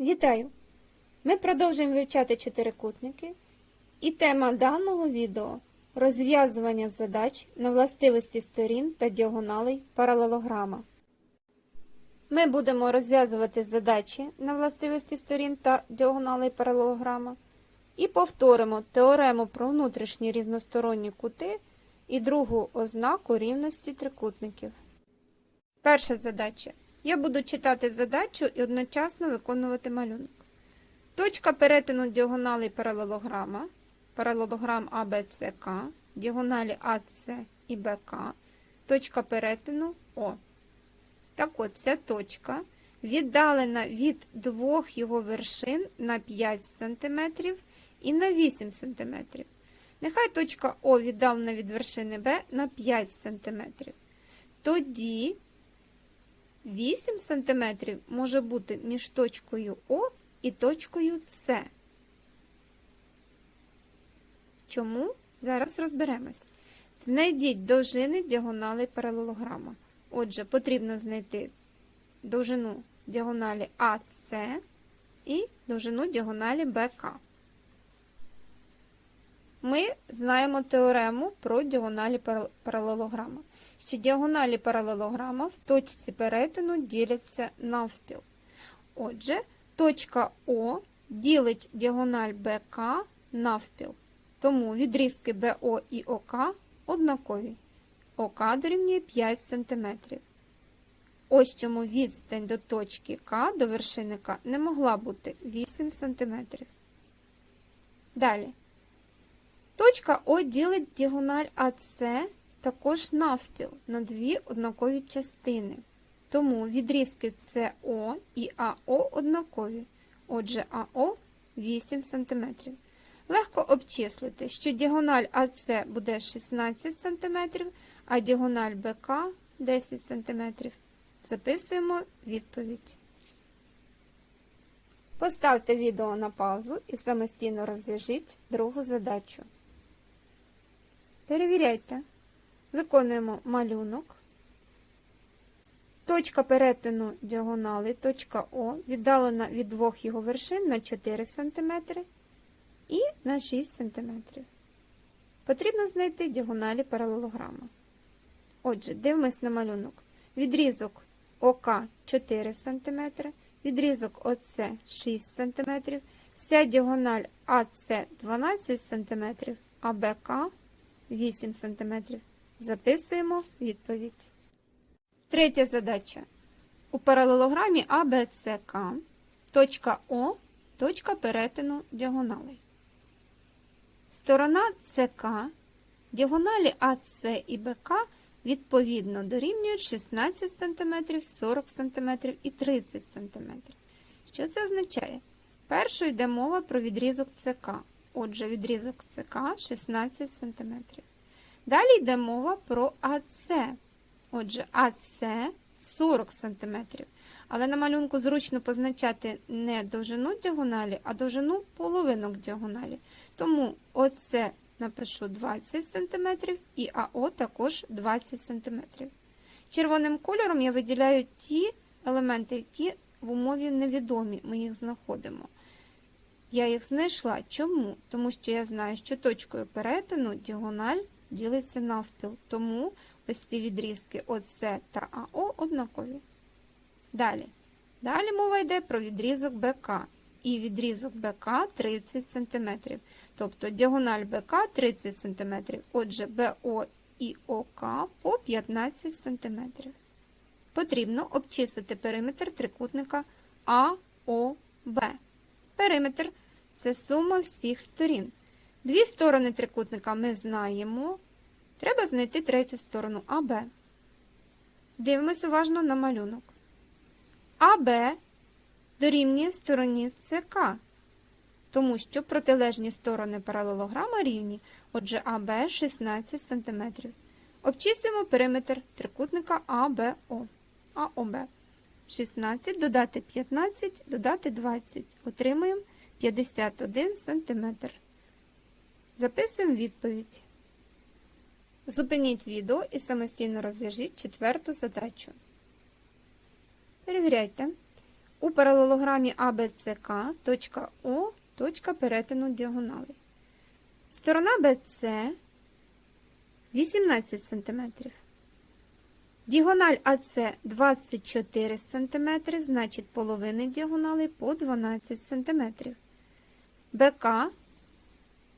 Вітаю! Ми продовжуємо вивчати чотирикутники, і тема даного відео розв'язування задач на властивості сторін та діагоналей паралелограма. Ми будемо розв'язувати задачі на властивості сторін та діагоналей паралелограма і повторимо теорему про внутрішні різносторонні кути і другу ознаку рівності трикутників. Перша задача. Я буду читати задачу і одночасно виконувати малюнок. Точка перетину діагоналей паралелограма, паралелограм АБЦК, діагоналі АС і БК, точка перетину О. Так от, ця точка віддалена від двох його вершин на 5 см і на 8 см. Нехай точка О віддалена від вершини Б на 5 см. Тоді 8 см може бути між точкою О і точкою С. Чому? Зараз розберемось. Знайдіть довжини діагонали паралелограма. Отже, потрібно знайти довжину діагоналі АС і довжину діагоналі БК. Ми знаємо теорему про діагоналі паралелограма, що діагоналі паралелограма в точці перетину діляться навпіл. Отже, точка О ділить діагональ БК навпіл. Тому відрізки БО і ОК однакові. ОК дорівнює 5 см. Ось чому відстань до точки К до вершини К не могла бути 8 см. Далі. Точка О ділить діагональ АС також навпіл на дві однакові частини. Тому відрізки СО і АО однакові. Отже, АО 8 см. Легко обчислити, що діагональ АС буде 16 см, а діагональ БК 10 см. Записуємо відповідь. Поставте відео на паузу і самостійно розв'яжіть другу задачу. Перевіряйте. Виконуємо малюнок. Точка перетину діагонали, точка О, віддалена від двох його вершин на 4 см і на 6 см. Потрібно знайти діагоналі паралелограма. Отже, дивимось на малюнок. Відрізок ОК 4 см, відрізок ОС 6 см, вся діагональ АС 12 см, а БК 8 см. Записуємо відповідь. Третя задача. У паралелограмі АБЦК точка О точка перетину діагоналей. Сторона ЦК, діагоналі АС і БК відповідно дорівнюють 16 см, 40 см і 30 см. Що це означає? Першою йде мова про відрізок ЦК. Отже, відрізок ЦК 16 см. Далі йде мова про АС. Отже, АС 40 см. Але на малюнку зручно позначати не довжину діагоналі, а довжину половинок діагоналі. Тому оце напишу 20 см і АО також 20 см. Червоним кольором я виділяю ті елементи, які в умові невідомі, ми їх знаходимо. Я їх знайшла. Чому? Тому що я знаю, що точкою перетину діагональ ділиться навпіл, тому ось ці відрізки ОС та АО однакові. Далі. Далі мова йде про відрізок БК. І відрізок БК 30 см. Тобто діагональ БК 30 см. Отже, БО і ОК по 15 см. Потрібно обчислити периметр трикутника АОБ. Периметр це сума всіх сторін. Дві сторони трикутника ми знаємо. Треба знайти третю сторону АБ. Дивимось уважно на малюнок. АБ дорівнює стороні ЦК, тому що протилежні сторони паралелограма рівні, отже, АБ 16 см. Обчислюємо периметр трикутника АБО. АОБ. 16 додати 15, додати 20. Отримуємо 51 см. Записуємо відповідь. Зупиніть відео і самостійно розв'яжіть четверту задачу. Перевіряйте. У паралелограмі АБЦК точка О точка перетину діагоналей. Сторона BC 18 см. Діагональ АС 24 см, значить половини діагонали по 12 см. БК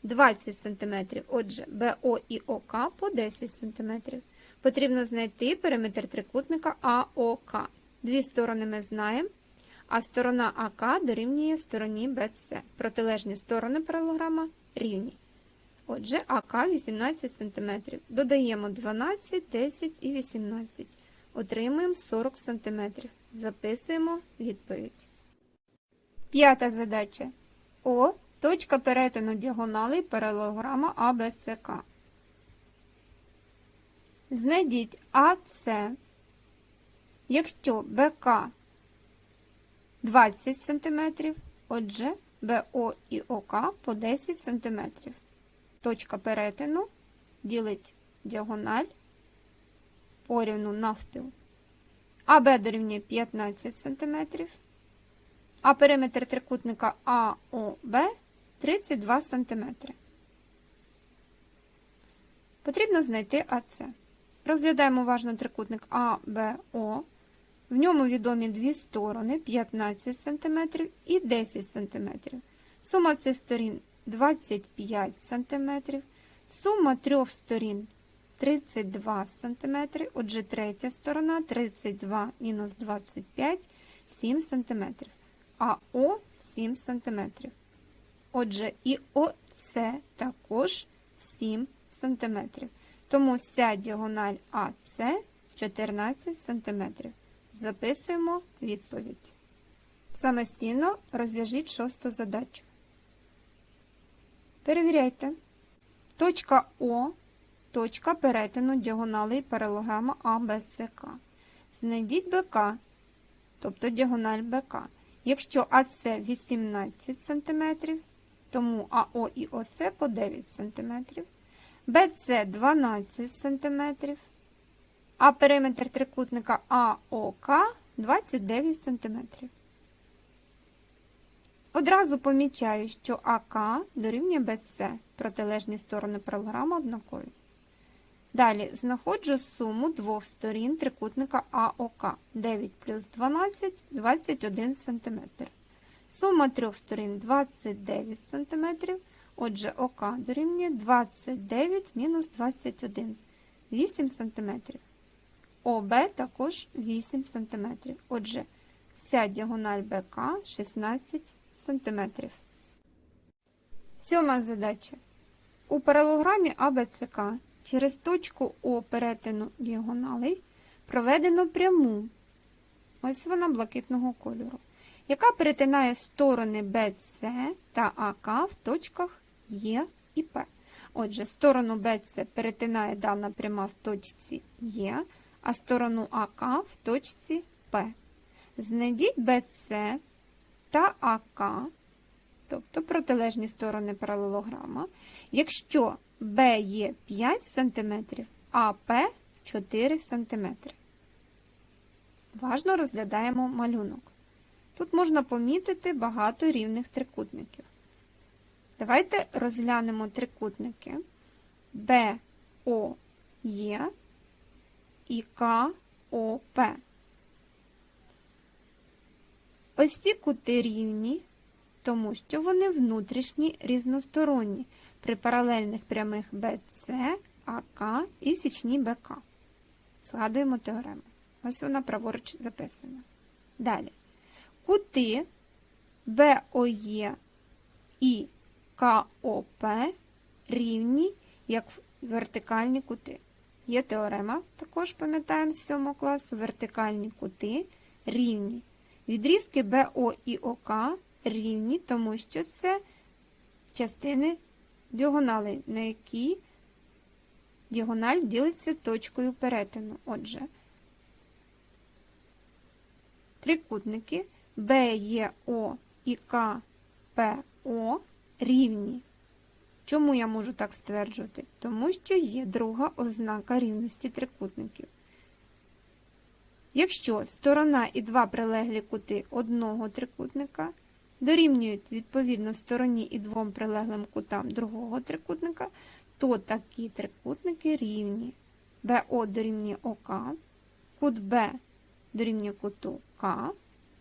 20 см, отже, БО і ОК по 10 см. Потрібно знайти периметр трикутника АОК. Дві сторони ми знаємо, а сторона АК дорівнює стороні БЦ. Протилежні сторони паралограма рівні. Отже, АК 18 см. Додаємо 12, 10 і 18. Отримуємо 40 см. Записуємо відповідь. П'ята задача. О. Точка перетину діагоналей паралелограма АБЦК. Знайдіть АС, якщо БК 20 см, отже, БО і ОК по 10 см. Точка перетину ділить діагональ порівну навпіл. АБ дорівнює 15 см, а периметр трикутника АОБ 32 см. Потрібно знайти АЦ. Розглядаємо уважно трикутник АБО. В ньому відомі дві сторони 15 см і 10 см. Сума цих сторін 25 см. Сума трьох сторін 32 см. Отже, третя сторона 32 мінус 25 7 см. А О 7 см. Отже, і ОЦ також 7 см. Тому вся діагональ АЦ 14 см. Записуємо відповідь. Самостійно розв'яжіть шосту задачу. Перевіряйте. Точка О, точка перетину діагоналей паралограма АБЦК. Знайдіть БК, тобто діагональ БК. Якщо АЦ 18 см, тому АО і ОЦ по 9 см, БЦ 12 см, а периметр трикутника АОК 29 см. Одразу помічаю, що АК дорівнює БЦ, протилежні сторони паралограми однакові. Далі знаходжу суму двох сторін трикутника АОК 9 плюс 12 21 см. Сума трьох сторін 29 см. Отже, ОК дорівнює 29 мінус 21 8 см. ОБ також 8 см. Отже, вся діагональ БК 16 см. Сьома задача. У паралограмі АБЦК через точку О перетину діагоналей проведено пряму. Ось вона блакитного кольору, яка перетинає сторони BC та АК в точках Е і П. Отже, сторону BC перетинає дана пряма в точці Е, а сторону АК в точці П. Знайдіть BC та АК, тобто протилежні сторони паралелограма, якщо Б є 5 см, а П 4 см. Важно розглядаємо малюнок. Тут можна помітити багато рівних трикутників. Давайте розглянемо трикутники БОЕ і КОП. Ось ці кути рівні, тому що вони внутрішні різносторонні при паралельних прямих BC, АК і січні БК. Згадуємо теорему. Ось вона праворуч записана. Далі. Кути БОЕ і КОП рівні, як вертикальні кути. Є теорема, також пам'ятаємо з 7 класу, вертикальні кути рівні. Відрізки БО і ОК рівні, тому що це частини діагонали, на які діагональ ділиться точкою перетину. Отже, трикутники БЕО і КПО рівні. Чому я можу так стверджувати? Тому що є друга ознака рівності трикутників. Якщо сторона і два прилеглі кути одного трикутника дорівнюють відповідно стороні і двом прилеглим кутам другого трикутника, то такі трикутники рівні. БО дорівнює ОК, кут Б дорівнює куту К,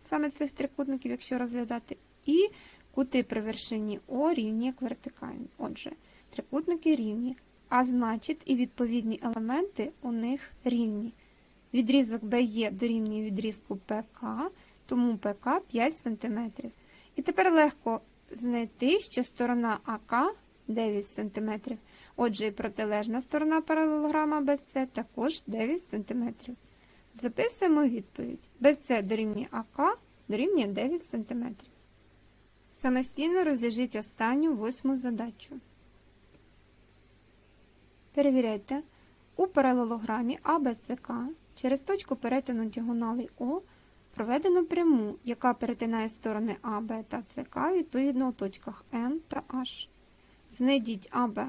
саме цих трикутників, якщо розглядати, і кути при вершині О рівні як вертикальні. Отже, трикутники рівні, а значить і відповідні елементи у них рівні. Відрізок BE дорівнює відрізку ПК, тому ПК 5 см. І тепер легко знайти, що сторона АК 9 см. Отже, і протилежна сторона паралелограма BC також 9 см. Записуємо відповідь. BC дорівнює АК дорівнює 9 см. Самостійно розв'яжіть останню восьму задачу. Перевіряйте. У паралелограмі АБЦК через точку перетину діагоналей О проведено пряму, яка перетинає сторони АБ та ЦК відповідно у точках М та H. Знайдіть АБ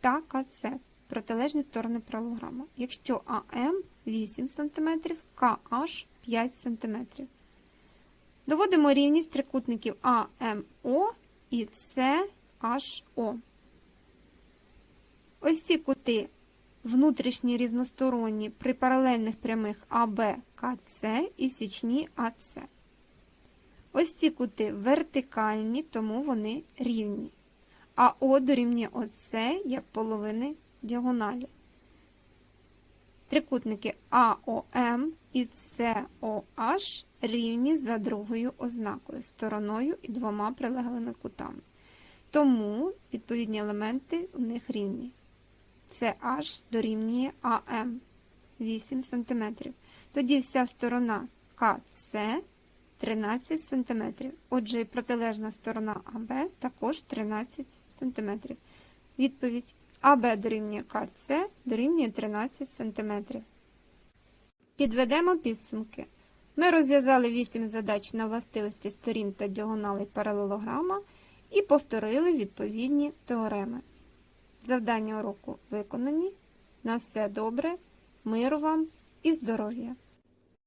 та КЦ протилежні сторони паралелограма. Якщо АМ 8 см, КH 5 см. Доводимо рівність трикутників АМО і CHO. Ось ці кути внутрішні різносторонні при паралельних прямих АБ, КЦ і січні АЦ. Ось ці кути вертикальні, тому вони рівні. А О дорівнює ОЦ як половини діагоналі. Трикутники АОМ і СОH рівні за другою ознакою, стороною і двома прилеглими кутами. Тому відповідні елементи у них рівні. CH дорівнює АМ 8 см. Тоді вся сторона КЦ 13 см. Отже, і протилежна сторона АБ також 13 см. Відповідь АБ дорівнює КЦ дорівнює 13 см. Підведемо підсумки. Ми розв'язали 8 задач на властивості сторін та діагоналей паралелограма і повторили відповідні теореми. Завдання уроку виконані. На все добре, миру вам і здоров'я!